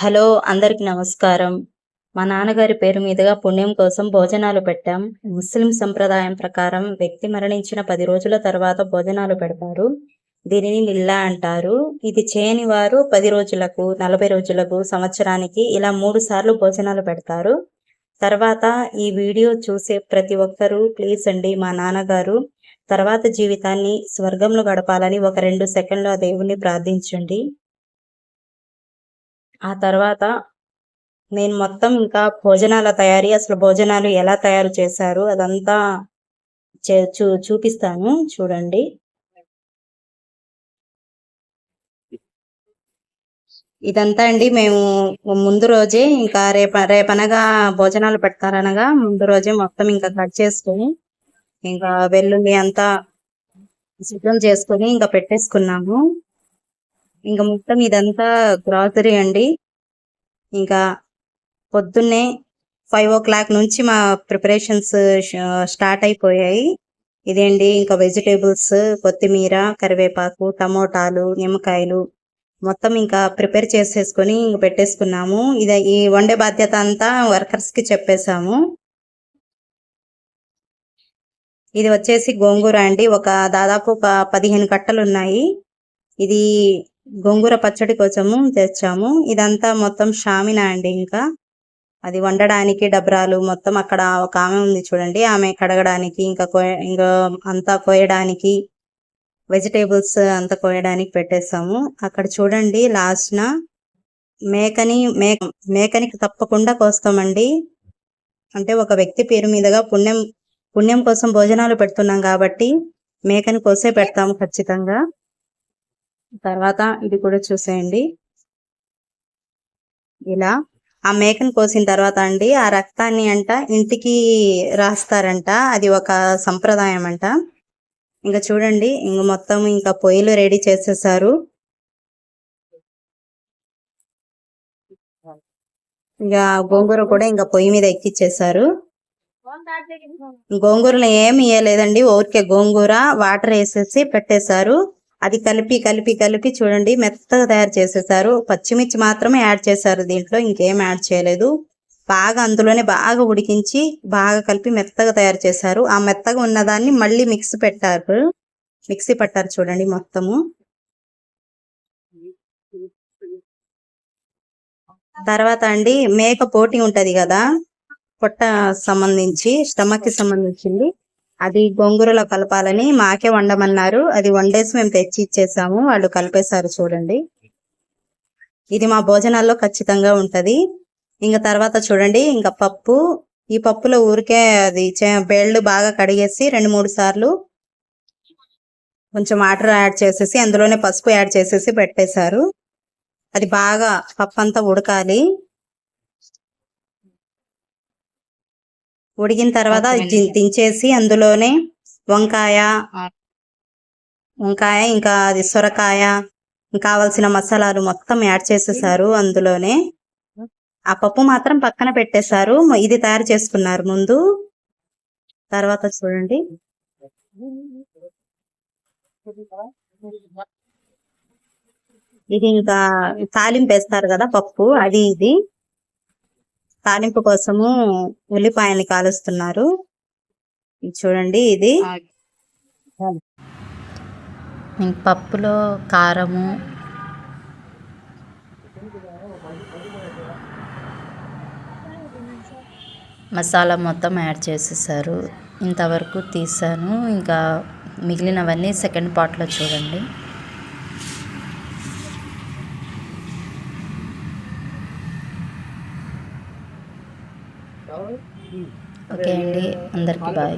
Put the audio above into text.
Hello అందరికి నమస్కారం. మా నాన్నగారి పేరు మీదుగా పుణ్యం కోసం భోజనాలు పెట్టాం. ముస్లిం సంప్రదాయం ప్రకారం వ్యక్తి మరణించిన పది రోజుల తర్వాత భోజనాలు పెడతారు. దీనిని నిల్లా అంటారు. ఇది చేయని వారు పది రోజులకు నలభై రోజులకు సంవత్సరానికి ఇలా మూడు సార్లు భోజనాలు పెడతారు. తర్వాత ఈ వీడియో చూసే ప్రతి ఒక్కరూ ప్లీజ్ అండి మా నాన్నగారు. తర్వాత జీవితాన్ని స్వర్గంలో గడపాలని ఒక రెండు సెకండ్లు ఆ దేవుణ్ణి ప్రార్థించండి. ఆ తర్వాత నేను మొత్తం ఇంకా భోజనాల తయారీ అసలు భోజనాలు ఎలా తయారు చేశారు అదంతా చూ చూపిస్తాను. చూడండి. ఇదంతా అండి మేము ముందు రోజే ఇంకా రేప రేపనగా భోజనాలు పెడతారనగా ముందు రోజే మొత్తం ఇంకా కట్ చేసుకొని ఇంకా వెల్లుల్లి అంతా సిద్ధం చేసుకొని ఇంకా పెట్టేసుకున్నాము. ఇంకా మొత్తం ఇదంతా గ్రాసరీ అండి. ఇంకా పొద్దున్నే ఫైవ్ ఓ క్లాక్ నుంచి మా ప్రిపరేషన్స్ స్టార్ట్ అయిపోయాయి. ఇదేంటి ఇంకా వెజిటేబుల్స్ కొత్తిమీర కరివేపాకు టమోటాలు నిమ్మకాయలు మొత్తం ఇంకా ప్రిపేర్ చేసేసుకొని ఇంక పెట్టేసుకున్నాము. ఇది ఈ వండే బాధ్యత అంతా వర్కర్స్కి చెప్పేశాము. ఇది వచ్చేసి గోంగూర అండి. ఒక దాదాపు ఒక పదిహేను కట్టలు ఉన్నాయి ఇది గోంగూర పచ్చడి కోసము తెచ్చాము. ఇదంతా మొత్తం షామినా అండి ఇంకా. అది వండడానికి డబ్రాలు మొత్తం అక్కడ ఒక ఆమె ఉంది చూడండి. ఆమె కడగడానికి ఇంకా కోయ ఇంకా అంతా కోయడానికి వెజిటేబుల్స్ అంతా కోయడానికి పెట్టేసాము అక్కడ చూడండి లాస్ట్ న మేకని మేక మేకని తప్పకుండా కోస్తామండి. అంటే ఒక వ్యక్తి పేరు మీదుగా పుణ్యం పుణ్యం కోసం భోజనాలు పెడుతున్నాం కాబట్టి మేకని కోసే పెడతాము ఖచ్చితంగా. తర్వాత ఇది కూడా చూసేయండి. ఇలా ఆ మేకను కోసిన తర్వాత అండి ఆ రక్తాన్ని అంట ఇంటికి రాస్తారంట. అది ఒక సంప్రదాయం అంట ఇంకా చూడండి ఇంక మొత్తం ఇంకా పొయ్యిలు రెడీ చేసేసారు. ఇంకా గోంగూర కూడా ఇంకా పొయ్యి మీద ఎక్కిచ్చేసారు. గోంగూరలో ఏమి వేయలేదండి ఊరికే గోంగూర వాటర్ వేసేసి పెట్టేశారు. అది కలిపి కలిపి కలిపి చూడండి. మెత్తగా తయారు చేసేసారు. పచ్చిమిర్చి మాత్రమే యాడ్ చేశారు దీంట్లో. ఇంకేం యాడ్ చేయలేదు. బాగా అందులోనే బాగా ఉడికించి బాగా కలిపి మెత్తగా తయారు చేశారు. ఆ మెత్తగా ఉన్నదాన్ని మళ్ళీ మిక్స్ పెట్టారు. మిక్సీ పట్టారు చూడండి మొత్తము. తర్వాత అండి మేక పోటీ ఉంటది కదా? పొట్ట సంబంధించి స్టమక్కి సంబంధించింది. అది గోంగూరలో కలపాలని మాకే వండమన్నారు. అది వండేసి మేము తెచ్చి ఇచ్చేసాము. వాళ్ళు కలిపేశారు చూడండి. ఇది మా భోజనాల్లో ఖచ్చితంగా ఉంటది. ఇంకా తర్వాత చూడండి ఇంకా పప్పు. ఈ పప్పులో ఊరికే అది చే- బేళ్ళు బాగా కడిగేసి రెండు మూడు సార్లు కొంచెం వాటర్ యాడ్ చేసేసి అందులోనే పసుపు యాడ్ చేసేసి పెట్టేశారు. అది బాగా పప్పు అంతా ఉడకాలి. ఉడికిన తర్వాత దించేసి అందులోనే వంకాయ వంకాయ ఇంకా అది సొరకాయ ఇంకా కావాల్సిన మసాలాలు మొత్తం యాడ్ చేసేసారు అందులోనే. ఆ పప్పు మాత్రం పక్కన పెట్టేశారు. ఇది తయారు చేసుకున్నారు ముందు. తర్వాత చూడండి. ఇది ఇంకా తాలింపు వేస్తారు కదా పప్పు అది ఇది. తాలింపు కోసము ఉల్లిపాయల్ని కాలుస్తున్నారు. చూడండి ఇది. పప్పులో కారము. మసాలా మొత్తం యాడ్ చేసేసారు. ఇంతవరకు తీసాను. ఇంకా మిగిలినవన్నీ సెకండ్ పార్ట్లో చూడండి. ఓకే అండి అందరికీ బాయ్